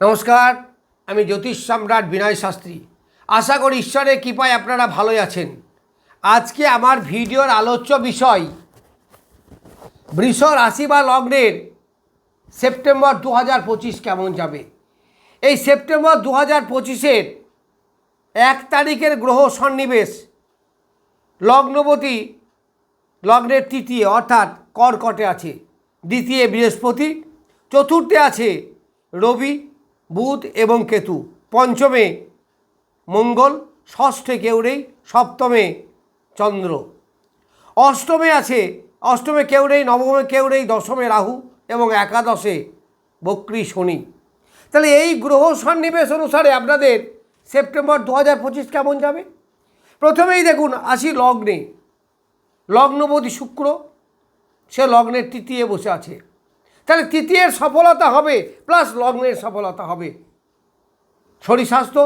নমস্কার, আমি জ্যোতিষ সম্রাট বিনয় শাস্ত্রী। আশা করি ঈশ্বরের কৃপায় আপনারা ভালোই আছেন। আজকে আমার ভিডিওর আলোচ্য বিষয়, বৃষ রাশি বা লগ্নের সেপ্টেম্বর দু হাজার পঁচিশ কেমন যাবে? এই সেপ্টেম্বর দু হাজার পঁচিশের এক তারিখের গ্রহ সন্নিবেশ, লগ্নবতী লগ্নের তৃতীয় অর্থাৎ কর্কটে আছে। দ্বিতীয় বৃহস্পতি, চতুর্থে আছে রবি বুধ এবং কেতু। পঞ্চমে মঙ্গল, ষষ্ঠে কেউরেই সপ্তমে চন্দ্র। অষ্টমে আছে, অষ্টমে কেউরেই নবমে কেউরেই দশমে রাহু এবং একাদশে বক্রী শনি। তাহলে এই গ্রহ সন্নিবেশ অনুসারে আপনাদের সেপ্টেম্বর দু হাজার পঁচিশ কেমন যাবে? প্রথমেই দেখুন আসি লগ্নে লগ্নপতি শুক্র, সে লগ্নের তৃতীয় বসে আছে। তাহলে তৃতীয়ের সফলতা হবে প্লাস লগ্নের সফলতা হবে। শরীর স্বাস্থ্য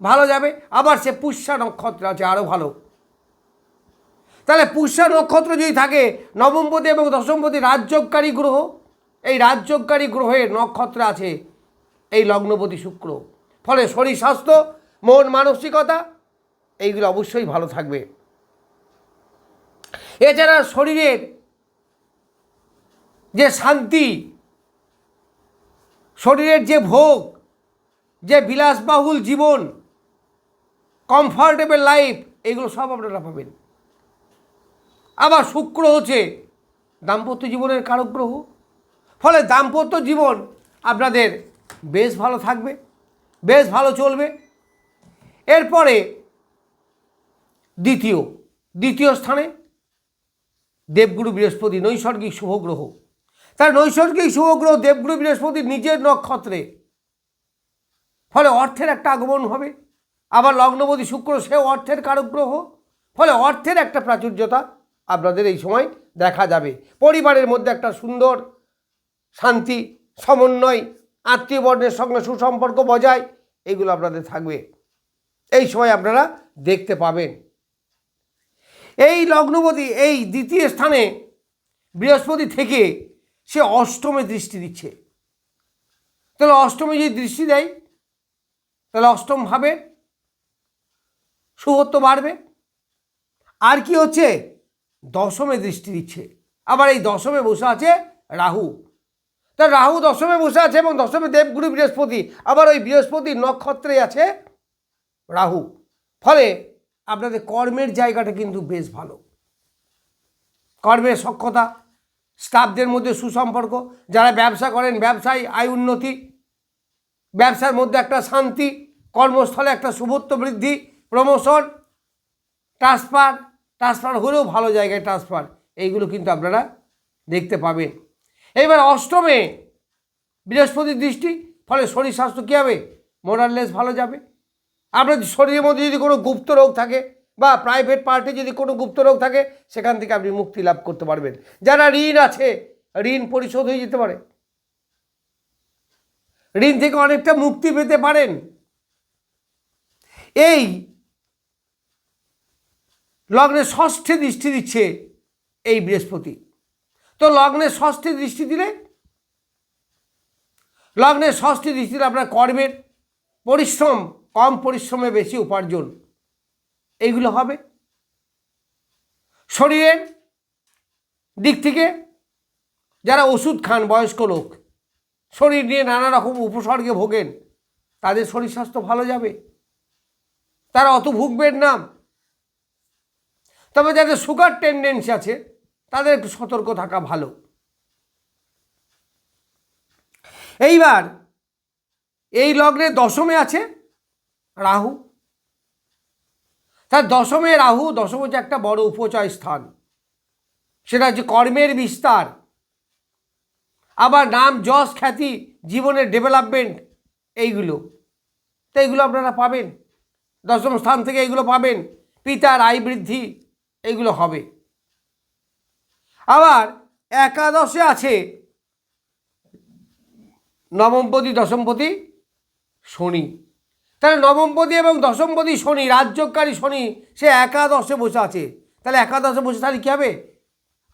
ভালো যাবে, আবার সে পুষ্যা নক্ষত্র আছে আরও ভালো। তাহলে পুষ্যা নক্ষত্র যদি থাকে নবমপতি এবং দশমপতি রাজযোগকারী গ্রহ, এই রাজযোগকারী গ্রহের নক্ষত্র আছে, এই লগ্নপতি শুক্র। ফলে শরীর স্বাস্থ্য মন মানসিকতা, এইগুলো অবশ্যই ভালো থাকবে। এছাড়া শরীরের যে শান্তি, শরীরের যে ভোগ, যে বিলাসবাহুল জীবন কমফর্টেবল লাইফ এগুলো সব আপনারা পাবেন। আবার শুক্র হচ্ছে দাম্পত্য জীবনের কারক গ্রহ ফলে দাম্পত্য জীবন আপনাদের বেশ ভালো থাকবে, বেশ ভালো চলবে। এরপরে দ্বিতীয় দ্বিতীয় স্থানে দেবগুরু বৃহস্পতি নৈসর্গিক শুভগ্রহ তার নৈসর্গিক শুভগ্রহ দেবগুরু বৃহস্পতি নিজের নক্ষত্রে। ফলে অর্থের একটা আগমন হবে। আবার লগ্নপতি শুক্র সেও অর্থের কারক গ্রহ ফলে অর্থের একটা প্রাচুর্যতা আপনাদের এই সময় দেখা যাবে। পরিবারের মধ্যে একটা সুন্দর শান্তি, সমন্বয় আত্মীয় বর্ণের সঙ্গে সুসম্পর্ক বজায়, এগুলো আপনাদের থাকবে। এই সময় আপনারা দেখতে পাবেন। এই লগ্নপতি এই দ্বিতীয় স্থানে বৃহস্পতি থেকে সে অষ্টমে দৃষ্টি দিচ্ছে। তাহলে অষ্টমে যদি দৃষ্টি দেয়, তাহলে অষ্টম ভাবে শুভত্ব বাড়বে। আর কি হচ্ছে? দশমে দৃষ্টি দিচ্ছে। আবার এই দশমে বসে আছে রাহু। তা রাহু দশমে বসে আছে এবং দশমে দেবগুরু বৃহস্পতি। আবার ওই বৃহস্পতি নক্ষত্রে আছে রাহু। ফলে আপনাদের কর্মের জায়গাটা কিন্তু বেশ ভালো। কর্মের সক্ষতা। স্টাফদের মধ্যে সুসম্পর্ক, যারা ব্যবসা করেন, ব্যবসায়, আয় উন্নতি, ব্যবসার মধ্যে একটা শান্তি, কর্মস্থলে একটা শুভত্ব বৃদ্ধি প্রমোশন ট্রান্সফার ট্রান্সফার হলেও ভালো জায়গায় ট্রান্সফার এইগুলো কিন্তু আপনারা দেখতে পাবেন। এবার অষ্টমে বৃহস্পতির দৃষ্টি, ফলে শরীর স্বাস্থ্য কী হবে? মোরাললেস ভালো যাবে। আপনার শরীরের মধ্যে যদি কোনো গুপ্ত রোগ থাকে বা প্রাইভেট পার্টি যদি কোনো গুপ্ত রোগ থাকে, সেখান থেকে আপনি মুক্তি লাভ করতে পারবেন। যারা ঋণ আছে, ঋণ পরিশোধ হয়ে যেতে পারে। ঋণ থেকে অনেকটা মুক্তি পেতে পারেন। এই লগ্নে ষষ্ঠে দৃষ্টি দিচ্ছে এই বৃহস্পতি। তো লগ্নে ষষ্ঠে দৃষ্টি দিলে, লগ্নে ষষ্ঠী দৃষ্টি দিলে আপনার কর্মের পরিশ্রম, কম পরিশ্রমে বেশি উপার্জন। এইগুলো হবে। শরীরের দিক থেকে যারা ওষুধ খান বয়স্ক লোক, শরীর নিয়ে নানা রকম উপসর্গে ভোগেন, তাদের শরীর স্বাস্থ্য ভালো যাবে। তারা অত ভুগবেন না। তবে যাদের সুগার টেন্ডেন্সি আছে, তাদের একটু সতর্ক থাকা ভালো। এইবার এই লগ্নে দশমে আছে রাহু। তার দশমে রাহু, দশম হচ্ছে একটা বড় উপচয় স্থান। সেটা হচ্ছে কর্মের বিস্তার। আবার নাম যশ খ্যাতি, জীবনের ডেভেলপমেন্ট এইগুলো। তো এইগুলো আপনারা পাবেন। দশম স্থান থেকে এইগুলো পাবেন। পিতার আয় বৃদ্ধি, এইগুলো হবে। আবার একাদশে আছে নবমপতি, দশমপতি, শনি। তাহলে নবমপতি এবং দশমপতি শনি, রাজ্যকারী শনি, সে একাদশে বসে আছে। তাহলে একাদশে বসে তাহলে কী হবে?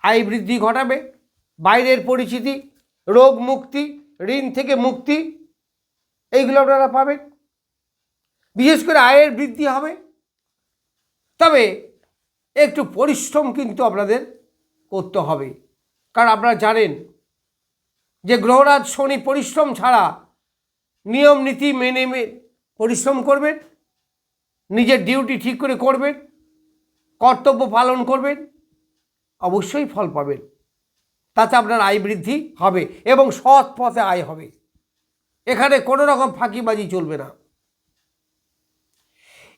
আয় বৃদ্ধি ঘটাবে, বাইরের পরিচিতি, রোগ মুক্তি, ঋণ থেকে মুক্তি, এইগুলো আপনারা পাবেন। বিশেষ করে আয়ের বৃদ্ধি হবে। তবে একটু পরিশ্রম কিন্তু আপনাদের করতে হবে। কারণ আপনারা জানেন যে গ্রহরাজ শনি পরিশ্রম ছাড়া নিয়ম নীতি মেনে পরিশ্রম করবেন, নিজের ডিউটি ঠিক করে করবেন, কর্তব্য পালন করবেন, অবশ্যই ফল পাবেন। তাতে আপনার আয় বৃদ্ধি হবে এবং সৎ পথে আয় হবে। এখানে কোনো রকম ফাঁকিবাজি চলবে না।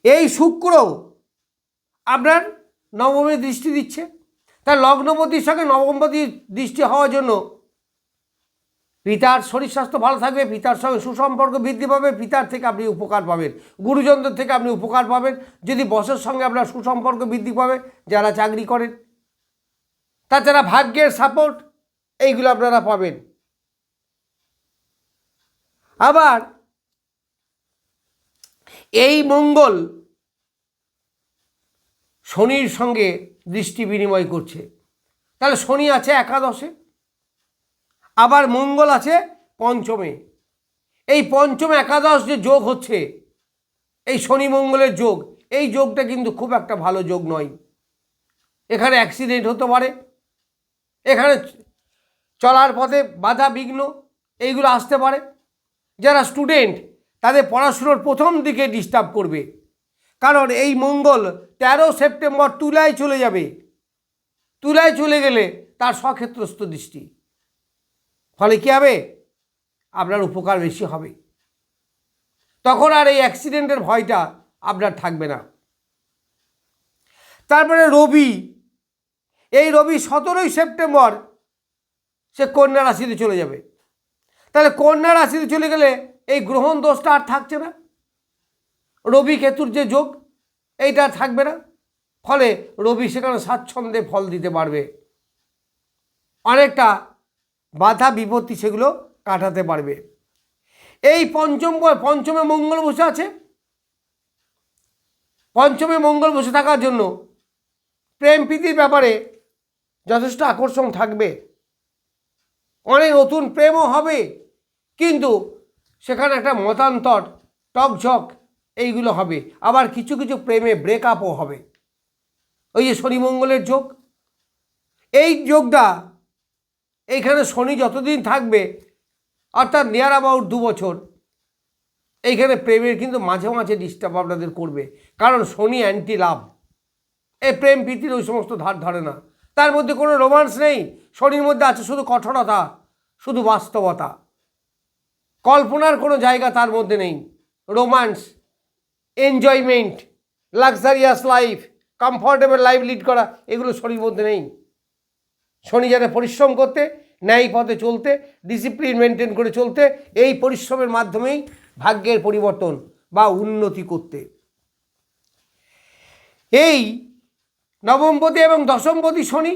এই শুক্র আপনার নবমী দৃষ্টি দিচ্ছে। তার লগ্নপতির সঙ্গে নবমপতির দৃষ্টি হওয়ার জন্য পিতার শরীর স্বাস্থ্য ভালো থাকবে, পিতার সঙ্গে সুসম্পর্ক বৃদ্ধি পাবে, পিতার থেকে আপনি উপকার পাবেন। গুরুজনদের থেকে আপনি উপকার পাবেন। যদি বসের সঙ্গে আপনার সুসম্পর্ক বৃদ্ধি পাবে, যারা চাকরি করেন, তাছাড়া ভাগ্যের সাপোর্ট এইগুলো আপনারা পাবেন। আবার, এই মঙ্গল শনির সঙ্গে দৃষ্টি বিনিময় করছে। তাহলে শনি আছে একাদশে। আবার মঙ্গল আছে পঞ্চমে। এই পঞ্চম একাদশ যে যোগ হচ্ছে, এই শনি মঙ্গলের যোগ, এই যোগটা কিন্তু খুব একটা ভালো যোগ নয়। এখানে অ্যাক্সিডেন্ট হতে পারে, এখানে চলার পথে বাধা বিঘ্ন, এইগুলো আসতে পারে। যারা স্টুডেন্ট তাদের পড়াশুনোর প্রথম দিকে ডিস্টার্ব করবে। কারণ এই মঙ্গল তেরো সেপ্টেম্বর তুলায় চলে যাবে। তুলায় চলে গেলে তার স্বক্ষেত্রস্থ দৃষ্টি। ফলে কী হবে? আপনার উপকার বেশি হবে। তখন আর এই অ্যাক্সিডেন্টের ভয়টা আপনার থাকবে না। তারপরে রবি, এই রবি সতেরোই সেপ্টেম্বর সে কন্যা রাশিতে চলে যাবে। তাহলে কন্যা রাশিতে চলে গেলে এই গ্রহণ দোষটা আর থাকছে না। রবি কেতুর যে যোগ, এইটা থাকবে না। ফলে রবি সেখানে স্বাচ্ছন্দ্যে ফল দিতে পারবে। অনেকটা বাধা, বিপত্তি সেগুলো কাটাতে পারবে। এই পঞ্চম পঞ্চমে মঙ্গল বসে আছে। পঞ্চমে মঙ্গল বসে থাকার জন্য প্রেম প্রীতির ব্যাপারে যথেষ্ট আকর্ষণ থাকবে। অনেক নতুন প্রেমও হবে, কিন্তু সেখানে একটা মতান্তর, টকঝক এইগুলো হবে। আবার কিছু কিছু প্রেমে ব্রেকআপও হবে। ওই যে শনি মঙ্গলের যোগ, এই যোগটা এইখানে শনি যতদিন থাকবে, অর্থাৎ নিয়ার অ্যাবাউট দু বছর, এইখানে প্রেমের কিন্তু মাঝে মাঝে ডিস্টার্ব আপনাদের করবে। কারণ শনি অ্যান্টি লাভ এই প্রেম প্রীতির ওই সমস্ত ধার ধরে না। তার মধ্যে কোনো রোমান্স নেই। শনির মধ্যে আছে শুধু কঠোরতা, শুধু বাস্তবতা। কল্পনার কোনো জায়গা তার মধ্যে নেই। Romance enjoyment luxurious life comfortable life lead করা, এগুলো শনির মধ্যে নেই। শনি যারা পরিশ্রম করতে, ন্যায় পথে চলতে ডিসিপ্লিন মেনটেন করে চলতে, এই পরিশ্রমের মাধ্যমেই ভাগ্যের পরিবর্তন বা উন্নতি করতে। এই নবমপতি এবং দশমপতি শনি,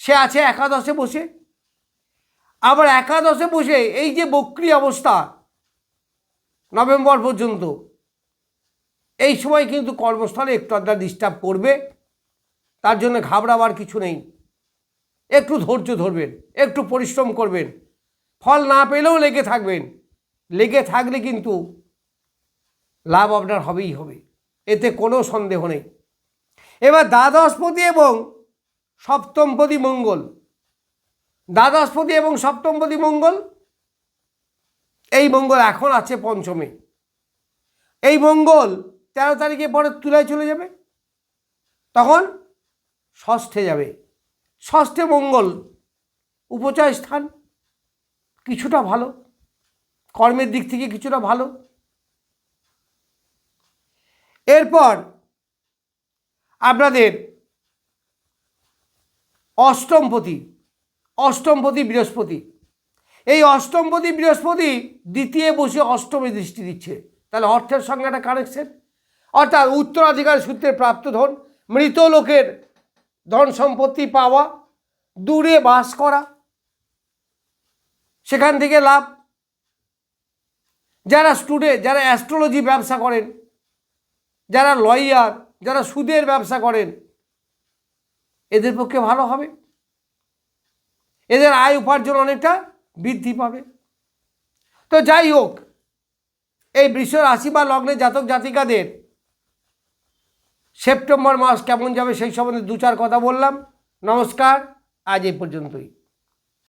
সে আছে একাদশে বসে। আবার একাদশে বসে এই যে বক্রি অবস্থা নভেম্বর পর্যন্ত, এই সময় কিন্তু কর্মস্থলে একটু আধটা ডিস্টার্ব করবে, তার জন্য ঘাবড়াবার কিছু নেই। একটু ধৈর্য ধরবেন, একটু পরিশ্রম করবেন। ফল না পেলেও লেগে থাকবেন। লেগে থাকলে কিন্তু লাভ আপনার হবেই হবে, এতে কোনো সন্দেহ নেই। এবার দ্বাদশপতি এবং সপ্তমপতি মঙ্গল। দ্বাদশপতি এবং সপ্তমপতি মঙ্গল, এই মঙ্গল এখন আছে পঞ্চমে। এই মঙ্গল তেরো তারিখে পরে তুলায় চলে যাবে, তখন ষষ্ঠে যাবে। ষষ্ঠে মঙ্গল, উপচয় স্থান, কিছুটা ভালো। কর্মের দিক থেকে কিছুটা ভালো। এরপর আপনাদের অষ্টমপতি অষ্টমপতি বৃহস্পতি। এই অষ্টমপতি বৃহস্পতি দ্বিতীয় বসে অষ্টমে দৃষ্টি দিচ্ছে। তাহলে অর্থের সংজ্ঞাটা কানেকশন অর্থাৎ উত্তরাধিকার সূত্রে প্রাপ্ত ধন, মৃত লোকের ধন সম্পত্তি পাওয়া, দূরে বাস করা, সেখান থেকে লাভ। যারা স্টুডেন্ট যারা অ্যাস্ট্রোলজি ব্যবসা করেন, যারা লয়ার যারা সুদের ব্যবসা করেন, এদের পক্ষে ভালো হবে। এদের আয় উপার্জন অনেকটা বৃদ্ধি পাবে। তো যাই হোক, এই বৃষ রাশি বা লগ্নে জাতক জাতিকাদের সেপ্টেম্বর মাস কেমন যাবে সেই সম্বন্ধে দু চার কথা বললাম। নমস্কার আজ এই পর্যন্তই।